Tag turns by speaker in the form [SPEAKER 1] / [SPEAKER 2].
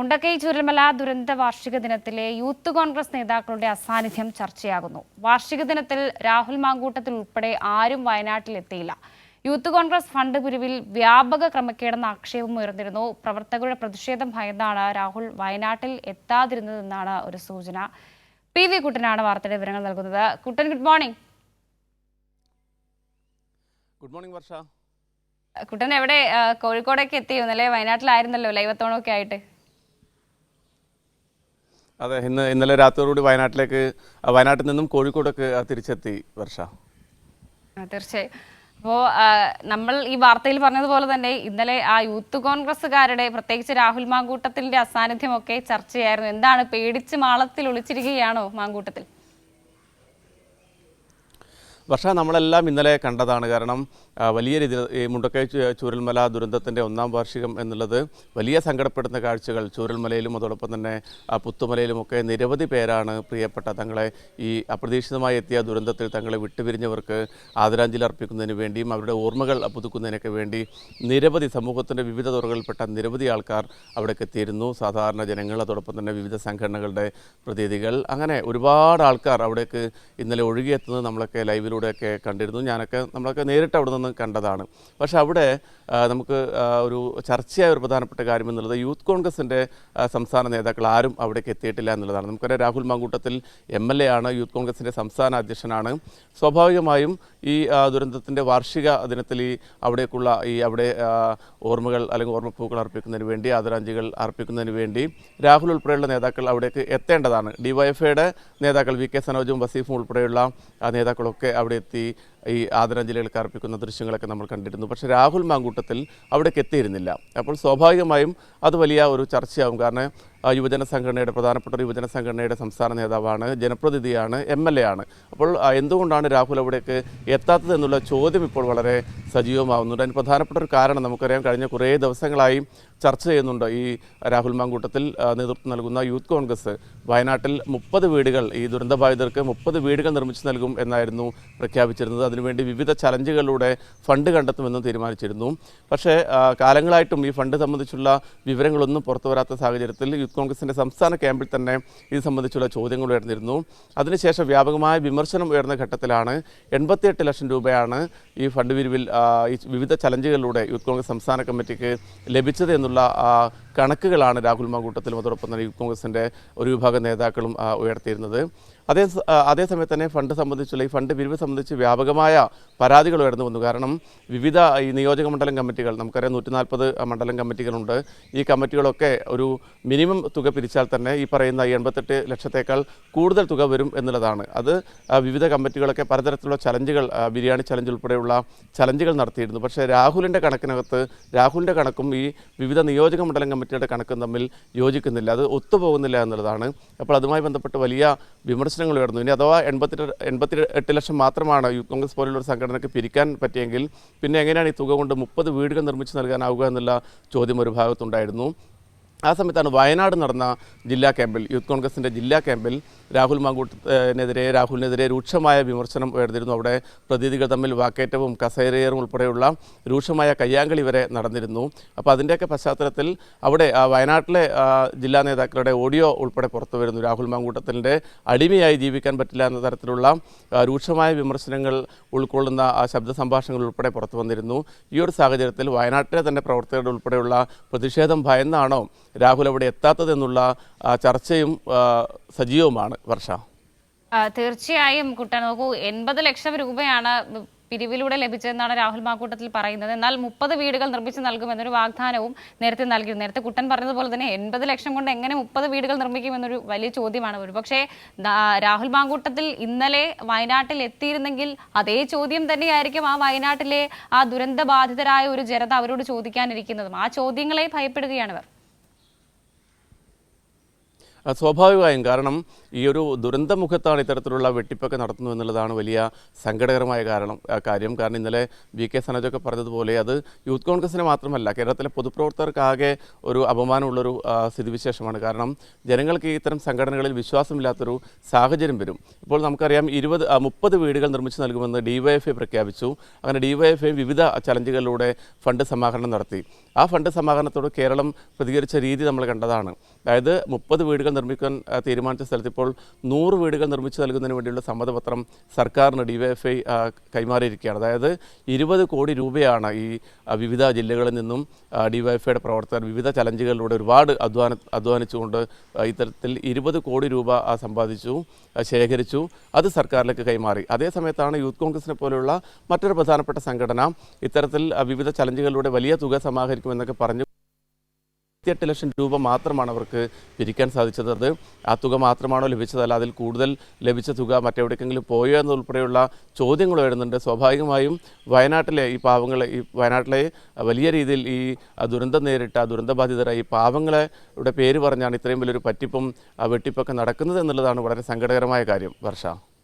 [SPEAKER 1] മുണ്ടക്കൈ ചുരൽമല ദുരന്ത വാർഷിക ദിനത്തിലെ യൂത്ത് കോൺഗ്രസ് നേതാക്കളുടെ അസാന്നിധ്യം ചർച്ചയാകുന്നു. വാർഷിക ദിനത്തിൽ രാഹുൽ മാങ്കൂട്ടത്തിൽ ഉൾപ്പെടെ ആരും വയനാട്ടിലെത്തിയില്ല യൂത്ത് കോൺഗ്രസ് ഫണ്ട് പിരിവിൽ വ്യാപക ക്രമക്കേടെന്ന ആക്ഷേപം ഉയർന്നിരുന്നു. പ്രവർത്തകരുടെ പ്രതിഷേധം ഭയന്നാണ് രാഹുൽ വയനാട്ടിൽ എത്താതിരുന്നതെന്നാണ് ഒരു സൂചന. പി വി കുട്ടനാണ് വാർത്തയുടെ വിവരങ്ങൾ നൽകുന്നത്. Kuttan good morning
[SPEAKER 2] good morning Varsha.
[SPEAKER 1] Kuttan എവിടെ കോഴിക്കോടേക്ക് എത്തിയോ ഇന്നലെ വയനാട്ടിലായിരുന്നല്ലോ ലൈവത്തോണൊക്കെ ആയിട്ട്.
[SPEAKER 2] അതെ ഇന്ന് ഇന്നലെ രാത്രിയോടുകൂടി വയനാട്ടിലേക്ക് വയനാട്ടിൽ നിന്നും കോഴിക്കോടേക്ക് തിരിച്ചെത്തി വർഷ.
[SPEAKER 1] തീർച്ചയായും. അപ്പോൾ നമ്മൾ ഈ വാർത്തയിൽ പറഞ്ഞതുപോലെ തന്നെ ഇന്നലെ ആ യൂത്ത് കോൺഗ്രസ്സുകാരുടെ പ്രത്യേകിച്ച് രാഹുൽ മാങ്കൂട്ടത്തിന്റെ അസാന്നിധ്യമൊക്കെ ചർച്ചയായിരുന്നു. എന്താണ് പേടിച്ച് മാളത്തിൽ ഒളിച്ചിരിക്കുകയാണോ മാങ്കൂട്ടത്തിൽ?
[SPEAKER 2] വർഷ നമ്മളെല്ലാം ഇന്നലെ കണ്ടതാണ്. കാരണം വലിയ രീതിയിൽ ഈ മുണ്ടക്കൈ ചൂരൽമല ദുരന്തത്തിന്റെ ഒന്നാം വാർഷികം എന്നുള്ളത് വലിയ സങ്കടപ്പെടുന്ന കാഴ്ചകൾ ചൂരൽമലയിലും അതോടൊപ്പം തന്നെ പുത്തുമലയിലുമൊക്കെ നിരവധി പേരാണ് പ്രിയപ്പെട്ട തങ്ങളെ ഈ അപ്രതീക്ഷിതമായി എത്തിയ ദുരന്തത്തിൽ തങ്ങളെ വിട്ടുപിരിഞ്ഞവർക്ക് ആദരാഞ്ജലി അർപ്പിക്കുന്നതിന് വേണ്ടിയും അവരുടെ ഓർമ്മകൾ പുതുക്കുന്നതിനൊക്കെ വേണ്ടി നിരവധി സമൂഹത്തിന്റെ വിവിധ തുറകളിൽപ്പെട്ട നിരവധി ആൾക്കാർ അവിടേക്ക് എത്തിയിരുന്നു. സാധാരണ ജനങ്ങൾ അതോടൊപ്പം തന്നെ വിവിധ സംഘടനകളുടെ പ്രതിനിധികൾ. അങ്ങനെ ഒരുപാട് ആൾക്കാർ അവിടേക്ക് ഇന്നലെ ഒഴുകിയെത്തുന്നത് നമ്മളൊക്കെ ലൈവിലൂടെയൊക്കെ കണ്ടിരുന്നു. ഞാനൊക്കെ നമ്മളൊക്കെ നേരിട്ട് അവിടെ നിന്ന് കണ്ടതാണ്. പക്ഷെ അവിടെ നമുക്ക് ഒരു ചർച്ചയായ ഒരു പ്രധാനപ്പെട്ട കാര്യം എന്നുള്ളത് യൂത്ത് കോൺഗ്രസിന്റെ സംസ്ഥാന നേതാക്കൾ ആരും അവിടേക്ക് എത്തിയിട്ടില്ല എന്നുള്ളതാണ്. നമുക്കറിയാം Rahul Mankoottathil M L A ആണ് യൂത്ത് കോൺഗ്രസിന്റെ സംസ്ഥാന അധ്യക്ഷനാണ്. സ്വാഭാവികമായും ഈ ദുരന്തത്തിന്റെ വാർഷിക ദിനത്തിൽ ഈ അവിടേക്കുള്ള ഈ അവിടെ ഓർമ്മകൾ അല്ലെങ്കിൽ ഓർമ്മപ്പൂക്കൾ അർപ്പിക്കുന്നതിന് വേണ്ടി ആദരാഞ്ജലികൾ അർപ്പിക്കുന്നതിന് വേണ്ടി രാഹുൽ ഉൾപ്പെടെയുള്ള നേതാക്കൾ അവിടേക്ക് എത്തേണ്ടതാണ്. ഡിവൈഎഫ്ഐയുടെ നേതാക്കൾ വി കെ സനോജും വസീഫും ഉൾപ്പെടെയുള്ള നേതാക്കളൊക്കെ അവിടെ എത്തി ഈ ആദരാഞ്ജലികൾക്ക് അർപ്പിക്കുന്ന ദൃശ്യങ്ങളൊക്കെ നമ്മൾ കണ്ടിരുന്നു. പക്ഷേ രാഹുൽ മാങ്കൂട്ടത്തിൽ അവിടേക്ക് എത്തിയിരുന്നില്ല. അപ്പോൾ സ്വാഭാവികമായും അത് വലിയ ഒരു ചർച്ചയാവും കാരണം യുവജന സംഘടനയുടെ പ്രധാനപ്പെട്ട ഒരു യുവജന സംഘടനയുടെ സംസ്ഥാന നേതാവാണ് ജനപ്രതിനിധിയാണ് എം എൽ എ ആണ്. അപ്പോൾ എന്തുകൊണ്ടാണ് രാഹുൽ അവിടേക്ക് എത്താത്തത് എന്നുള്ള ചോദ്യം ഇപ്പോൾ വളരെ സജീവമാവുന്നുണ്ട്. അതിന് പ്രധാനപ്പെട്ട ഒരു കാരണം നമുക്കറിയാം കഴിഞ്ഞ കുറേ ദിവസങ്ങളായി ചർച്ച ചെയ്യുന്നുണ്ട് ഈ രാഹുൽ മാങ്കൂട്ടത്തിൽ നേതൃത്വം നൽകുന്ന യൂത്ത് കോൺഗ്രസ്. വയനാട്ടിൽ മുപ്പത് വീടുകൾ ഈ ദുരന്തബാധിതർക്ക് മുപ്പത് വീടുകൾ നിർമ്മിച്ചു നൽകും എന്നായിരുന്നു പ്രഖ്യാപിച്ചിരുന്നത്. അതിനുവേണ്ടി വിവിധ ചലഞ്ചുകളിലൂടെ ഫണ്ട് കണ്ടെത്തുമെന്നും തീരുമാനിച്ചിരുന്നു. പക്ഷേ കാലങ്ങളായിട്ടും ഈ ഫണ്ട് സംബന്ധിച്ചുള്ള വിവരങ്ങളൊന്നും പുറത്തു വരാത്ത സാഹചര്യത്തിൽ യൂത്ത് കോൺഗ്രസിന്റെ സംസ്ഥാന ക്യാമ്പിൽ തന്നെ ഇത് സംബന്ധിച്ചുള്ള ചോദ്യങ്ങൾ ഉയർന്നിരുന്നു. അതിനുശേഷം വ്യാപകമായ വിമർശനം ഉയർന്ന ഘട്ടത്തിലാണ് എൺപത്തിയെട്ട് ലക്ഷം രൂപയാണ് ഈ ഫണ്ട് പിരിവിൽ ഈ വിവിധ ചലഞ്ചുകളിലൂടെ യൂത്ത് കോൺഗ്രസ് സംസ്ഥാന കമ്മിറ്റിക്ക് ലഭിച്ചത് എന്നുള്ള കണക്കുകളാണ് രാഹുൽ മാങ്കൂട്ടത്തിലും അതോടൊപ്പം തന്നെ കോൺഗ്രസിന്റെ ഒരു വിഭാഗം നേതാക്കളും ഉയർത്തിയിരുന്നത്. അതേ അതേസമയത്ത് തന്നെ ഫണ്ട് സംബന്ധിച്ചുള്ള ഈ ഫണ്ട് പിരിവ് സംബന്ധിച്ച് വ്യാപകമായ പരാതികൾ ഉയർന്നു വന്നു. കാരണം വിവിധ ഈ നിയോജക മണ്ഡലം കമ്മിറ്റികൾ നമുക്കറിയാം നൂറ്റി നാൽപ്പത് മണ്ഡലം കമ്മിറ്റികളുണ്ട്. ഈ കമ്മിറ്റികളൊക്കെ ഒരു മിനിമം തുക പിരിച്ചാൽ തന്നെ ഈ പറയുന്ന എൺപത്തെട്ട് ലക്ഷത്തേക്കാൾ കൂടുതൽ തുക വരും എന്നുള്ളതാണ്. അത് വിവിധ കമ്മിറ്റികളൊക്കെ പലതരത്തിലുള്ള ചലഞ്ചുകൾ ബിരിയാണി ചലഞ്ച് ഉൾപ്പെടെയുള്ള ചലഞ്ചുകൾ നടത്തിയിരുന്നു. പക്ഷേ രാഹുലിന്റെ കണക്കിനകത്ത് രാഹുലിന്റെ കണക്കും ഈ വിവിധ നിയോജക മണ്ഡലം കമ്മിറ്റിയുടെ കണക്കും തമ്മിൽ യോജിക്കുന്നില്ല. അത് ഒത്തുപോകുന്നില്ല എന്നുള്ളതാണ്. അപ്പോൾ അതുമായി ബന്ധപ്പെട്ട് വലിയ വിമർശനങ്ങൾ ഉയർന്നു. ഇനി അഥവാ എൺപത്തി എൺപത്തി എട്ട് ലക്ഷം മാത്രമാണ് യൂത്ത് കോൺഗ്രസ് പോലുള്ള ഒരു സംഘടനയ്ക്ക് പിരിക്കാൻ പറ്റിയെങ്കിൽ പിന്നെ എങ്ങനെയാണ് ഈ തുക കൊണ്ട് മുപ്പത് വീടുകൾ നിർമ്മിച്ച് നൽകാനാവുക എന്നുള്ള ചോദ്യം ഒരു ഭാഗത്തുണ്ടായിരുന്നു. ആ സമയത്താണ് വയനാട് നടന്ന ജില്ലാ ക്യാമ്പിൽ യൂത്ത് കോൺഗ്രസിന്റെ ജില്ലാ ക്യാമ്പിൽ രാഹുൽ മാങ്കൂട്ടിനെതിരെ രാഹുലിനെതിരെ രൂക്ഷമായ വിമർശനം ഉയർന്നിരുന്നു. അവിടെ പ്രതിനിധികൾ തമ്മിൽ വാക്കേറ്റവും കസേരയറും ഉൾപ്പെടെയുള്ള രൂക്ഷമായ കയ്യാങ്കളി വരെ നടന്നിരുന്നു. അപ്പോൾ അതിന്റെയൊക്കെ പശ്ചാത്തലത്തിൽ അവിടെ വയനാട്ടിലെ ജില്ലാ നേതാക്കളുടെ ഓഡിയോ ഉൾപ്പെടെ പുറത്തു വരുന്നു. രാഹുൽ മാങ്കൂട്ടത്തിന്റെ അടിമയായി ജീവിക്കാൻ പറ്റില്ല എന്ന തരത്തിലുള്ള രൂക്ഷമായ വിമർശനങ്ങൾ ഉൾക്കൊള്ളുന്ന ആ ശബ്ദ സംഭാഷണങ്ങൾ ഉൾപ്പെടെ പുറത്തു വന്നിരുന്നു. ഈ ഒരു സാഹചര്യത്തിൽ വയനാട്ടിലെ തന്നെ പ്രവർത്തകരുടെ ഉൾപ്പെടെയുള്ള പ്രതിഷേധം ഭയന്നാണോ രാഹുൽ അവിടെ എത്താത്തതെന്നുള്ള ചർച്ചയും സജീവമാണ് വർഷ.
[SPEAKER 1] തീർച്ചയായും കുട്ട നോക്കൂ എൺപത് ലക്ഷം രൂപയാണ് പിരിവിലൂടെ ലഭിച്ചതെന്നാണ് രാഹുൽ മാക്കൂട്ടത്തിൽ പറയുന്നത്. എന്നാൽ മുപ്പത് വീടുകൾ നിർമ്മിച്ചു നൽകുമെന്നൊരു വാഗ്ദാനവും നേരത്തെ നൽകിയിരുന്നു നേരത്തെ കുട്ടൻ പറഞ്ഞതുപോലെ തന്നെ എൺപത് ലക്ഷം കൊണ്ട് എങ്ങനെ മുപ്പത് വീടുകൾ നിർമ്മിക്കുമെന്നൊരു വലിയ ചോദ്യമാണ് ഒരു പക്ഷേ രാഹുൽ മാങ്കൂട്ടത്തിൽ ഇന്നലെ വയനാട്ടിൽ എത്തിയിരുന്നെങ്കിൽ അതേ ചോദ്യം തന്നെയായിരിക്കും ആ വയനാട്ടിലെ ആ ദുരന്തബാധിതരായ ഒരു ജനത അവരോട് ചോദിക്കാനിരിക്കുന്നതും. ആ ചോദ്യങ്ങളെ ഭയപ്പെടുകയാണ് ഇവർ.
[SPEAKER 2] സ്വാഭാവികമായും കാരണം ഈ ഒരു ദുരന്തമുഖത്താണ് ഇത്തരത്തിലുള്ള വെട്ടിപ്പൊക്കെ നടത്തുന്നു എന്നുള്ളതാണ് വലിയ സങ്കടകരമായ കാരണം കാര്യം. കാരണം ഇന്നലെ വി കെ സനോജൊക്കെ പറഞ്ഞതുപോലെ അത് യൂത്ത് കോൺഗ്രസിന് മാത്രമല്ല കേരളത്തിലെ പൊതുപ്രവർത്തകർക്കാകെ ഒരു അപമാനമുള്ളൊരു സ്ഥിതിവിശേഷമാണ്. കാരണം ജനങ്ങൾക്ക് ഇത്തരം സംഘടനകളിൽ വിശ്വാസമില്ലാത്തൊരു സാഹചര്യം വരും. ഇപ്പോൾ നമുക്കറിയാം ഇരുപത് മുപ്പത് വീടുകൾ നിർമ്മിച്ചു നൽകുമെന്ന് ഡിവൈഎഫ്ഐ പ്രഖ്യാപിച്ചു. അങ്ങനെ ഡിവൈഎഫ്ഐ വിവിധ ചലഞ്ചുകളിലൂടെ ഫണ്ട് സമാഹരണം നടത്തി. ആ ഫണ്ട് സമാഹരണത്തോട് കേരളം പ്രതികരിച്ച രീതി നമ്മൾ കണ്ടതാണ്. അതായത് മുപ്പത് വീടുകൾ നിർമ്മിക്കാൻ തീരുമാനിച്ച സ്ഥലത്ത് ഇപ്പോൾ നൂറ് വീടുകൾ നിർമ്മിച്ചു നൽകുന്നതിന് വേണ്ടിയുള്ള സമ്മതപത്രം സർക്കാരിന് ഡിവൈഎഫ്ഐ കൈമാറിയിരിക്കുകയാണ്. അതായത് ഇരുപത് കോടി രൂപയാണ് ഈ വിവിധ ജില്ലകളിൽ നിന്നും ഡിവൈഎഫ്ഐയുടെ പ്രവർത്തകർ വിവിധ ചലഞ്ചുകളിലൂടെ ഒരുപാട് അധ്വാന അധ്വാനിച്ചുകൊണ്ട് ഇത്തരത്തിൽ ഇരുപത് കോടി രൂപ സമ്പാദിച്ചു ശേഖരിച്ചു അത് സർക്കാരിലേക്ക് കൈമാറി. അതേസമയത്താണ് യൂത്ത് കോൺഗ്രസിനെ പോലെയുള്ള മറ്റൊരു പ്രധാനപ്പെട്ട സംഘടന ഇത്തരത്തിൽ വിവിധ ചലഞ്ചുകളിലൂടെ വലിയ തുക സമാഹരിക്കുമെന്നൊക്കെ പറഞ്ഞു എട്ട് ലക്ഷം രൂപ മാത്രമാണ് അവർക്ക് പിരിക്കാൻ സാധിച്ചത്. അത് ആ തുക മാത്രമാണോ ലഭിച്ചതല്ല അതിൽ കൂടുതൽ ലഭിച്ച തുക മറ്റെവിടേക്കെങ്കിലും പോയോ എന്നുൾപ്പെടെയുള്ള ചോദ്യങ്ങൾ വരുന്നുണ്ട്. സ്വാഭാവികമായും വയനാട്ടിലെ ഈ പാവങ്ങളെ ഈ വയനാട്ടിലെ വലിയ രീതിയിൽ ഈ ദുരന്തം നേരിട്ട ദുരന്തബാധിതരായ ഈ പാവങ്ങളുടെ പേര് പറഞ്ഞാണ് ഇത്രയും വലിയൊരു പറ്റിപ്പും വെട്ടിപ്പൊക്കെ നടക്കുന്നത് എന്നുള്ളതാണ് വളരെ സങ്കടകരമായ കാര്യം. വർഷ.